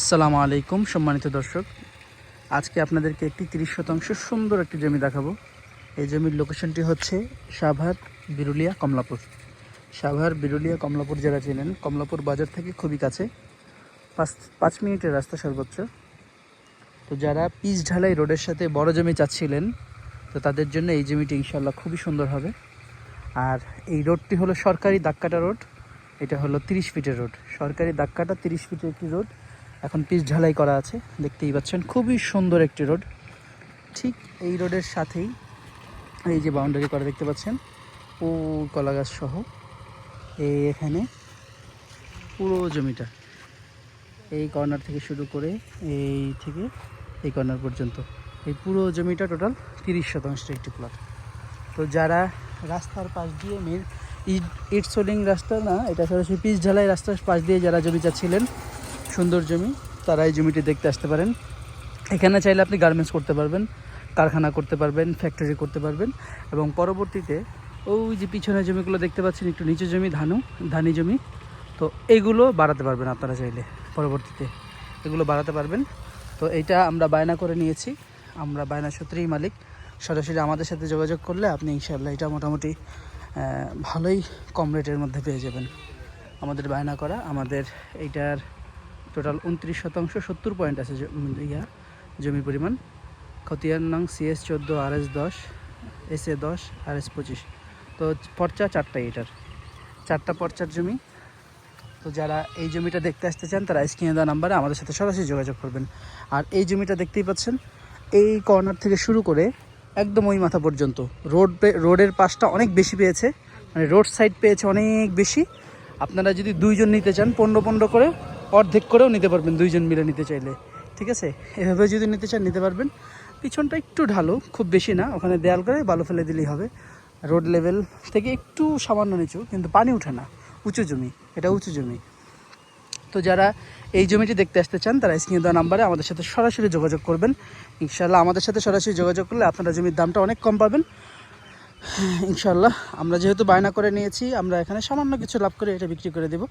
আসসালামু আলাইকুম, সম্মানিত দর্শক। আজকে আপনাদেরকে একটি তিরিশ শতাংশ সুন্দর একটি জমি দেখাবো। এই জমির লোকেশনটি হচ্ছে সাভার বিরুলিয়া কমলাপুর। সাভার বিরুলিয়া কমলাপুর যারা চেনেন, কমলাপুর বাজার থেকে খুবই কাছে। পাঁচ পাঁচ মিনিটের রাস্তা সর্বোচ্চ। তো যারা পিচ ঢালাই রোডের সাথে বড় জমি চাচ্ছিলেন, তো তাদের জন্য এই জমিটি ইনশাল্লাহ খুবই সুন্দর হবে। আর এই রোডটি হলো সরকারি দাক্কাটা রোড। এটা হলো তিরিশ ফিটের রোড। সরকারি দাক্কাটা তিরিশ ফিটের একটি রোড। এখন পিচ ঢালাই করা আছে, দেখতেই পাচ্ছেন, খুবই সুন্দর একটি রোড। ঠিক এই রোডের সাথেই এই যে বাউন্ডারি করা দেখতে পাচ্ছেন ও কলা গাছ সহ। এই এখানে পুরো জমিটা। এই কর্নার থেকে শুরু করে এই থেকে এই কর্নার পর্যন্ত। এই পুরো জমিটা টোটাল তিরিশ শতাংশের একটি প্লট তো যারা রাস্তার পাশ দিয়ে মেন ইট ইট সোলিং রাস্তা না, এটা সরাসরি পিচ ঢালাই রাস্তার পাশ দিয়ে যারা জমি চাচ্ছিলেন সুন্দর জমি, তারা এই জমিটি দেখতে আসতে পারেন। এখানে চাইলে আপনি গার্মেন্টস করতে পারবেন, কারখানা করতে পারবেন ফ্যাক্টরি করতে পারবেন এবং পরবর্তীতে ওই যে পিছনের জমিগুলো দেখতে পাচ্ছেন, একটু নিচু জমি, ধানু, ধানি জমি। তো এইগুলো বাড়াতে পারবেন আপনারা চাইলে পরবর্তীতে। এগুলো বাড়াতে পারবেন। তো এইটা আমরা বায়না করে নিয়েছি। আমরা বায়না সূত্রেই মালিক। সরাসরি আমাদের সাথে যোগাযোগ করলে আপনি ইনশাল্লাহ এটা মোটামুটি ভালোই কম রেটের মধ্যে পেয়ে যাবেন। আমাদের বায়না করা, আমাদের এইটার টোটাল উনত্রিশ শতাংশ, সত্তর পয়েন্ট আছে ইয়া, জমি পরিমাণ। খতিয়ান নং সিএস চোদ্দ আর এস দশ এস এ দশ আর এস পঁচিশ। তো পর্চা চারটাই এটার। চারটা পর্চার জমি। তো যারা এই জমিটা দেখতে আসতে চান, তারা স্ক্রিনে দেওয়া নাম্বারে আমাদের সাথে সরাসরি যোগাযোগ করবেন। আর এই জমিটা দেখতেই পাচ্ছেন, এই কর্নার থেকে শুরু করে একদম ওই মাথা পর্যন্ত। রোড রোডের পাশটা অনেক বেশি পেয়েছে মানে রোড সাইড পেয়েছে অনেক বেশি। আপনারা যদি দুইজন নিতে চান, পনেরো পনেরো করে অর্ধেক করেও নিতে পারবেন, দুইজন মিলে নিতে চাইলে। ঠিক আছে? এভাবে যদি নিতে চান, নিতে পারবেন। পিছনটা একটু ঢালো, খুব বেশি না। ওখানে দেয়াল করে বালু ফেলে দিলেই হবে। রোড লেভেল থেকে একটু সামান্য নিচু, কিন্তু পানি ওঠে না। উঁচু জমি, এটা উঁচু জমি। তো যারা এই জমিটি দেখতে আসতে চান, তারা স্ক্রিনে দেওয়া নাম্বারে আমাদের সাথে সরাসরি যোগাযোগ করবেন। ইনশাল্লাহ আমাদের সাথে সরাসরি যোগাযোগ করলে আপনারা জমির দামটা অনেক কম পাবেন। ইনশাল্লাহ আমরা যেহেতু বায়না করে নিয়েছি, আমরা এখানে সামান্য কিছু লাভ করে এটা বিক্রি করে দেব।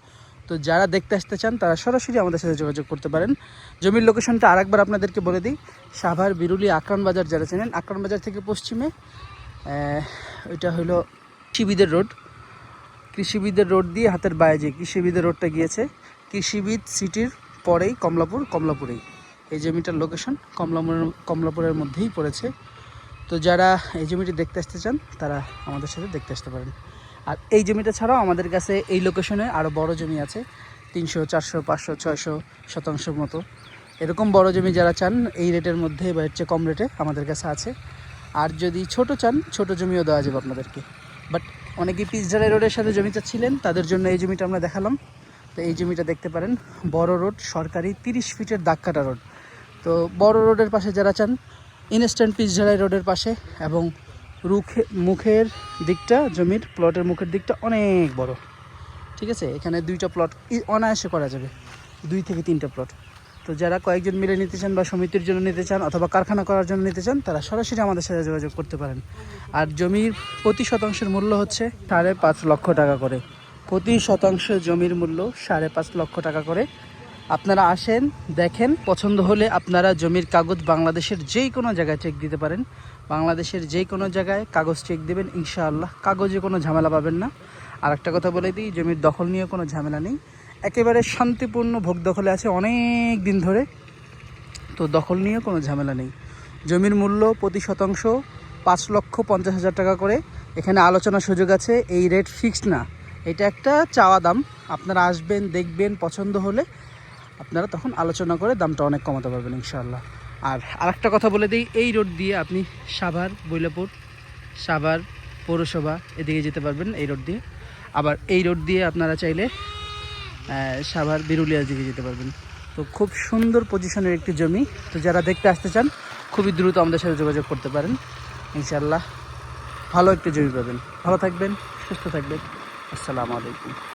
তো যারা দেখতে আসতে চান, তারা সরাসরি আমাদের সাথে যোগাযোগ করতে পারেন। জমির লোকেশনটা আরেকবার আপনাদেরকে বলে দিই। সাভার বিরুলি আকরান বাজার যারা চেনেন আকরান বাজার থেকে পশ্চিমে ওইটা হলো কৃষিবিদের রোড। কৃষিবিদের রোড দিয়ে হাতের বাইরে যে কৃষিবিদের রোডটা গিয়েছে, কৃষিবিদ সিটির পরেই কমলাপুর, কমলাপুরেই। এই জমিটার লোকেশন কমলাপুরের কমলাপুরের মধ্যেই পড়েছে। তো যারা এই জমিটি দেখতে আসতে চান, তারা আমাদের সাথে দেখতে আসতে পারেন। আর এই জমিটা ছাড়াও আমাদের কাছে এই লোকেশনে আরও বড় জমি আছে, তিনশো, চারশো, পাঁচশো, ছয়শো শতাংশ মতো। এরকম বড় জমি যারা চান, এই রেটের মধ্যে বা হচ্ছে কম রেটে আমাদের কাছে আছে। আর যদি ছোট চান, ছোট জমিও দেওয়া যাবে আপনাদেরকে। বাট অনেকে পিচঢালাই রোডের সাথে জমি চাচ্ছিলেন, তাদের জন্য এই জমিটা আমরা দেখালাম। তো এই জমিটা দেখতে পারেন, বড় রোড সরকারি তিরিশ ফিটের দাগকাটা রোড তো বড় রোডের পাশে যারা চান ইনস্ট্যান্ট পিচঢালাই রোডের পাশে এবং রুখে, মুখের দিকটা, জমির প্লটের মুখের দিকটা অনেক বড়। ঠিক আছে? এখানে দুইটা প্লট অনায়াসে করা যাবে। দুই থেকে তিনটা প্লট তো যারা কয়েকজন মিলে নিতে চান বা সমিতির জন্য নিতে চান অথবা কারখানা করার জন্য নিতে চান, তারা সরাসরি আমাদের সাথে যোগাযোগ করতে পারেন। আর জমির প্রতি শতাংশের মূল্য হচ্ছে সাড়ে পাঁচ লক্ষ টাকা করে। প্রতি শতাংশ জমির মূল্য সাড়ে পাঁচ লক্ষ টাকা করে। আপনারা আসেন, দেখেন, পছন্দ হলে আপনারা জমির কাগজ বাংলাদেশের যেই কোনো জায়গায় চেক দিতে পারেন। বাংলাদেশের যেই কোনো জায়গায় কাগজ চেক দেবেন, ইনশাআল্লাহ। কাগজে কোনো ঝামেলা পাবেন না। আর একটা কথা বলে দিই, জমির দখল নিয়ে কোনো ঝামেলা নেই। একেবারে শান্তিপূর্ণ ভোগ দখলে আছে অনেক দিন ধরে। তো দখল নিয়ে কোনো ঝামেলা নেই। জমির মূল্য প্রতি শতাংশ পাঁচ লক্ষ পঞ্চাশ হাজার টাকা করে। এখানে আলোচনার সুযোগ আছে, এই রেট ফিক্সড না। এটা একটা চাওয়া দাম। আপনারা আসবেন, দেখবেন, পছন্দ হলে আপনারা তখন আলোচনা করে দামটা অনেক কমাতে পারবেন, ইনশাআল্লাহ। আর আরেকটা কথা বলে দিই, এই রোড দিয়ে আপনি সাভার, বৈলাপুর, সাভার পৌরসভা এদিকে যেতে পারবেন, এই রোড দিয়ে। আবার এই রোড দিয়ে আপনারা চাইলে সাভার বিরুলিয়ার দিকে যেতে পারবেন। তো খুব সুন্দর পজিশনের একটি জমি। তো যারা দেখতে আসতে চান, খুবই দ্রুত আমাদের সাথে যোগাযোগ করতে পারেন ইনশাল্লাহ ভালো একটি জমি পাবেন। ভালো থাকবেন, সুস্থ থাকবেন। আসসালামু আলাইকুম।